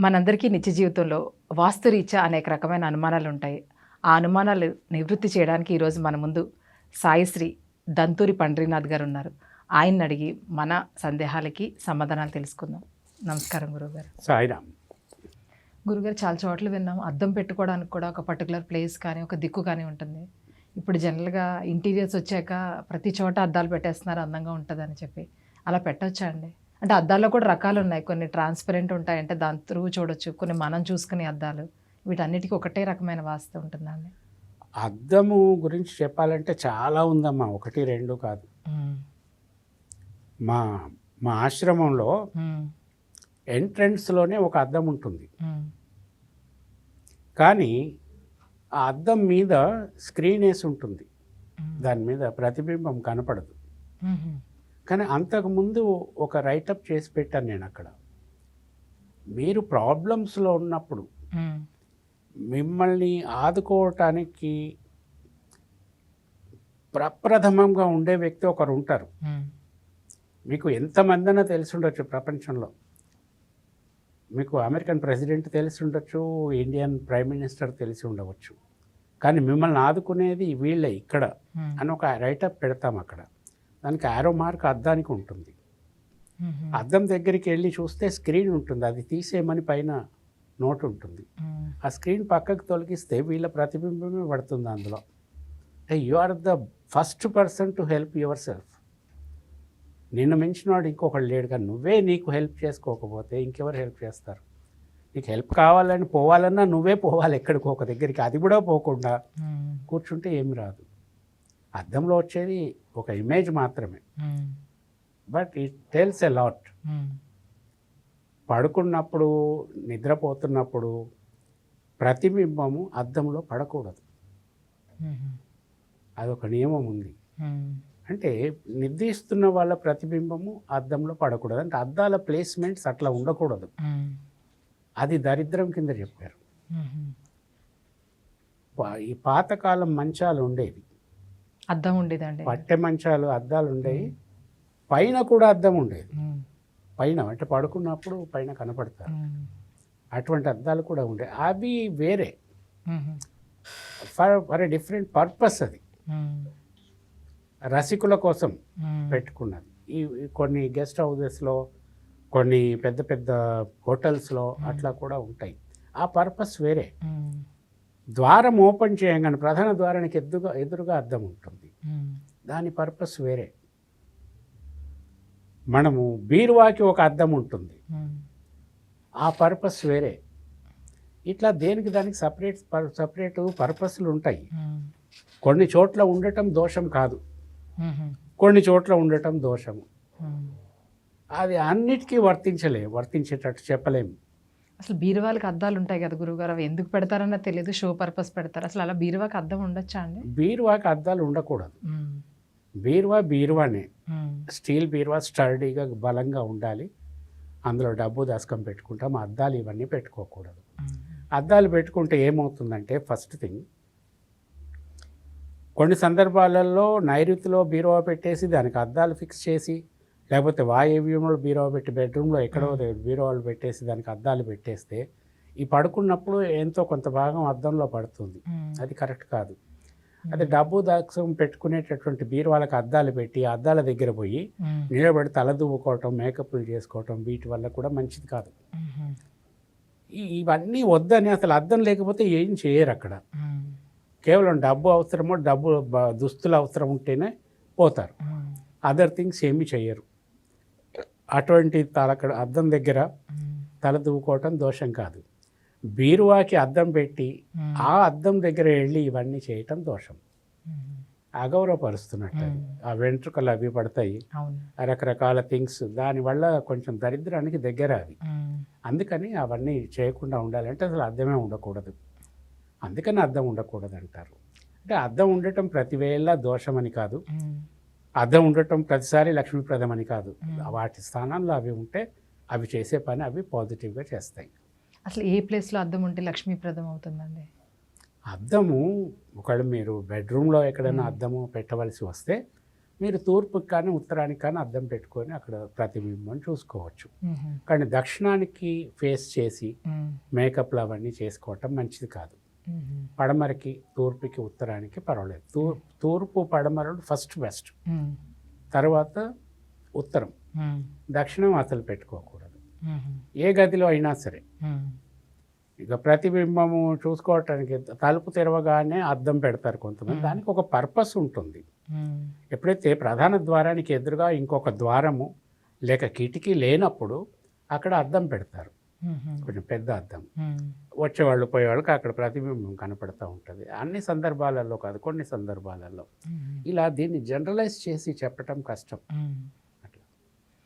మనందరికీ నిత్య జీవితంలో వాస్తురీత్యా అనేక రకమైన అనుమానాలు ఉంటాయి. ఆ అనుమానాలు నివృత్తి చేయడానికి ఈరోజు మన ముందు సాయిశ్రీ దంతూరి పండ్రీనాథ్ గారు ఉన్నారు. ఆయన్ని అడిగి మన సందేహాలకి సమాధానాలు తెలుసుకుందాం. నమస్కారం గురువుగారు. సాయిరామ్. గురుగారు చాలా చోట్ల విన్నాం. అద్దం పెట్టుకోవడానికి కూడా ఒక పర్టికులర్ ప్లేస్ కానీ ఒక దిక్కు కానీ ఉంటుంది. ఇప్పుడు జనరల్గా ఇంటీరియర్స్ వచ్చాక ప్రతి చోట అద్దాలు పెట్టేస్తున్నారు అందంగా ఉంటుందని చెప్పి. అలా పెట్టొచ్చా అండి? అంటే అద్దాల్లో కూడా రకాలు ఉన్నాయి కొన్ని ట్రాన్స్పరెంట్ ఉంటాయి. అంటే దాని త్రూ చూడొచ్చు. కొన్ని మనం చూసుకునే అద్దాలు. వీటన్నిటికీ ఒకటే రకమైన వాస్తు ఉంటుందండి అద్దము గురించి చెప్పాలంటే చాలా ఉందమ్మా. ఒకటి రెండు కాదు. మా మా ఆశ్రమంలో ఎంట్రన్స్లోనే ఒక అద్దం ఉంటుంది. కానీ ఆ అద్దం మీద స్క్రీన్ వేసి ఉంటుంది దాని మీద ప్రతిబింబం కనపడదు. కానీ అంతకుముందు ఒక రైటప్ చేసి పెట్టాను నేను అక్కడ. మీరు ప్రాబ్లమ్స్లో ఉన్నప్పుడు మిమ్మల్ని ఆదుకోవటానికి ప్రప్రథమంగా ఉండే వ్యక్తి ఒకరు ఉంటారు. మీకు ఎంతమందైనా తెలిసి ఉండొచ్చు ప్రపంచంలో. మీకు అమెరికన్ ప్రెసిడెంట్ తెలిసి ఉండొచ్చు ఇండియన్ ప్రైమ్ మినిస్టర్ తెలిసి ఉండవచ్చు. కానీ మిమ్మల్ని ఆదుకునేది వీళ్ళే ఇక్కడ అని ఒక రైటప్ పెడతాం అక్కడ. దానికి ఆరో మార్క్ అద్దానికి ఉంటుంది. అద్దం దగ్గరికి వెళ్ళి చూస్తే స్క్రీన్ ఉంటుంది. అది తీసేయమని పైన నోట్ ఉంటుంది. ఆ స్క్రీన్ పక్కకు తొలగిస్తే వీళ్ళ ప్రతిబింబమే పడుతుంది అందులో. You are the first person to help yourself నిన్ను మించినవాడు ఇంకొకడు లేడు కానీ నువ్వే నీకు హెల్ప్ చేసుకోకపోతే ఇంకెవరు హెల్ప్ చేస్తారు? నీకు హెల్ప్ కావాలని పోవాలన్నా నువ్వే పోవాలి ఎక్కడికి ఒక దగ్గరికి. అది కూడా పోకుండా కూర్చుంటే ఏమి రాదు. అద్దంలో వచ్చేది ఒక ఇమేజ్ మాత్రమే. But it tells a lot. పడుకున్నప్పుడు నిద్రపోతున్నప్పుడు ప్రతిబింబము అద్దంలో పడకూడదు. అదొక నియమం ఉంది. అంటే నిర్దేశిస్తున్న వాళ్ళ ప్రతిబింబము అద్దంలో పడకూడదు. అంటే అద్దాల ప్లేస్మెంట్స్ అట్లా ఉండకూడదు. అది దరిద్రం కింద చెప్పారు. ఈ పాతకాలం మంచాలు ఉండేవి. అద్దం ఉండేదండి. పట్టె మంచాలు అద్దాలు ఉండేవి పైన కూడా అద్దం ఉండేది. పైన అంటే పడుకున్నప్పుడు పైన కనపడతారు. అటువంటి అద్దాలు కూడా ఉండే. అవి వేరే. For for a different purpose అది. రసికుల కోసం పెట్టుకున్నది. ఈ కొన్ని గెస్ట్ హౌసెస్లో కొన్ని పెద్ద పెద్ద హోటల్స్లో అట్లా కూడా ఉంటాయి. ఆ పర్పస్ వేరే. ద్వారం ఓపెన్ చేయగానే ప్రధాన ద్వారానికి ఎదురుగా ఎదురుగా అద్దం ఉంటుంది. దాని పర్పస్ వేరే. మనము బీరువాకి ఒక అద్దం ఉంటుంది. ఆ పర్పస్ వేరే. ఇట్లా దేనికి దానికి సపరేట్ సపరేట్ పర్పస్లు ఉంటాయి. కొన్ని చోట్ల ఉండటం దోషం కాదు. కొన్ని చోట్ల ఉండటం దోషము. అది అన్నిటికీ వర్తించలే వర్తించేటట్టు చెప్పలేము. అసలు బీరువాలకు అద్దాలు ఉంటాయి కదా గురువుగారు అవి ఎందుకు పెడతారన్న తెలియదు. షో పర్పస్ పెడతారు. అసలు అలా బీరువాకి అద్దం ఉండొచ్చా అండి? బీరువాకి అద్దాలు ఉండకూడదు. బీరువా బీరువానే. స్టీల్ బీరువా స్టడీగా బలంగా ఉండాలి. అందులో డబ్బు దశకం పెట్టుకుంటాం. అద్దాలు ఇవన్నీ పెట్టుకోకూడదు. అద్దాలు పెట్టుకుంటే ఏమవుతుందంటే ఫస్ట్ థింగ్ కొన్ని సందర్భాలలో నైరుతిలో బీరువా పెట్టేసి దానికి అద్దాలు ఫిక్స్ చేసి లేకపోతే వాయవ్యంలో బీరువా పెట్టి బెడ్రూమ్లో ఎక్కడో బీరువాలు పెట్టేసి దానికి అద్దాలు పెట్టేస్తే ఈ పడుకున్నప్పుడు ఎంతో కొంత భాగం అద్దంలో పడుతుంది. అది కరెక్ట్ కాదు. అదే డబ్బు దాక్సం పెట్టుకునేటటువంటి బీరువాలకు అద్దాలు పెట్టి అద్దాల దగ్గర పోయి నిలబడి తల దువ్వుకోవటం మేకప్లు చేసుకోవటం వీటి వల్ల కూడా మంచిది కాదు. ఇవన్నీ వద్దని అసలు అద్దం లేకపోతే ఏం చేయరు అక్కడ. కేవలం డబ్బు అవసరమో డబ్బు దుస్తులు అవసరం ఉంటేనే పోతారు. అదర్ థింగ్స్ ఏమీ చేయరు. అటువంటి తల అక్కడ అద్దం దగ్గర తల దువ్వుకోవటం దోషం కాదు. బీరువాకి అద్దం పెట్టి ఆ అద్దం దగ్గర వెళ్ళి ఇవన్నీ చేయటం దోషం. అగౌరవపరుస్తున్నట్టు. ఆ వెంట్రుకలు అవి పడతాయి. రకరకాల థింగ్స్ దానివల్ల కొంచెం దరిద్రానికి దగ్గర అది. అందుకని అవన్నీ చేయకుండా ఉండాలంటే అసలు అద్దమే ఉండకూడదు. అందుకని అద్దం ఉండకూడదు అంటారు అంటే అద్దం ఉండటం ప్రతివేళ దోషమని కాదు. అద్దం ఉండటం ప్రతిసారి లక్ష్మీప్రదం అని కాదు వాటి స్థానంలో అవి ఉంటే అవి చేసే పని అవి పాజిటివ్గా చేస్తాయి అసలు ఏ ప్లేస్లో అద్దం ఉంటే లక్ష్మీప్రదం అవుతుందండి అద్దము ఒకవేళ మీరు బెడ్రూమ్లో ఎక్కడైనా అద్దము పెట్టవలసి వస్తే మీరు తూర్పుకి కానీ ఉత్తరానికి కానీ అద్దం పెట్టుకొని అక్కడ ప్రతిబింబం చూసుకోవచ్చు. కానీ దక్షిణానికి ఫేస్ చేసి. మేకప్లు అవన్నీ చేసుకోవటం మంచిది కాదు. పడమరకి తూర్పుకి ఉత్తరానికి పర్వాలేదు తూర్ తూర్పు పడమరలు ఫస్ట్ బెస్ట్. తర్వాత ఉత్తరం మ్మ్. దక్షిణం అసలు పెట్టుకోకూడదు మ్మ్. ఏ గదిలో అయినా సరే. ఇక ప్రతిబింబము చూసుకోవటానికి తలుపు తెరవగానే అద్దం పెడతారు కొంతమంది. దానికి ఒక పర్పస్ ఉంటుంది. ఎప్పుడైతే ప్రధాన ద్వారానికి ఎదురుగా ఇంకొక ద్వారము లేక కిటికీ లేనప్పుడు అక్కడ అద్దం పెడతారు. కొంచెం పెద్ద అద్దం. వచ్చేవాళ్ళు పోయేవాళ్ళకి అక్కడ ప్రతిబింబం కనపడుతూ ఉంటుంది అన్ని సందర్భాలలో కాదు కొన్ని సందర్భాలలో. ఇలా దీన్ని జనరలైజ్ చేసి చెప్పటం కష్టం.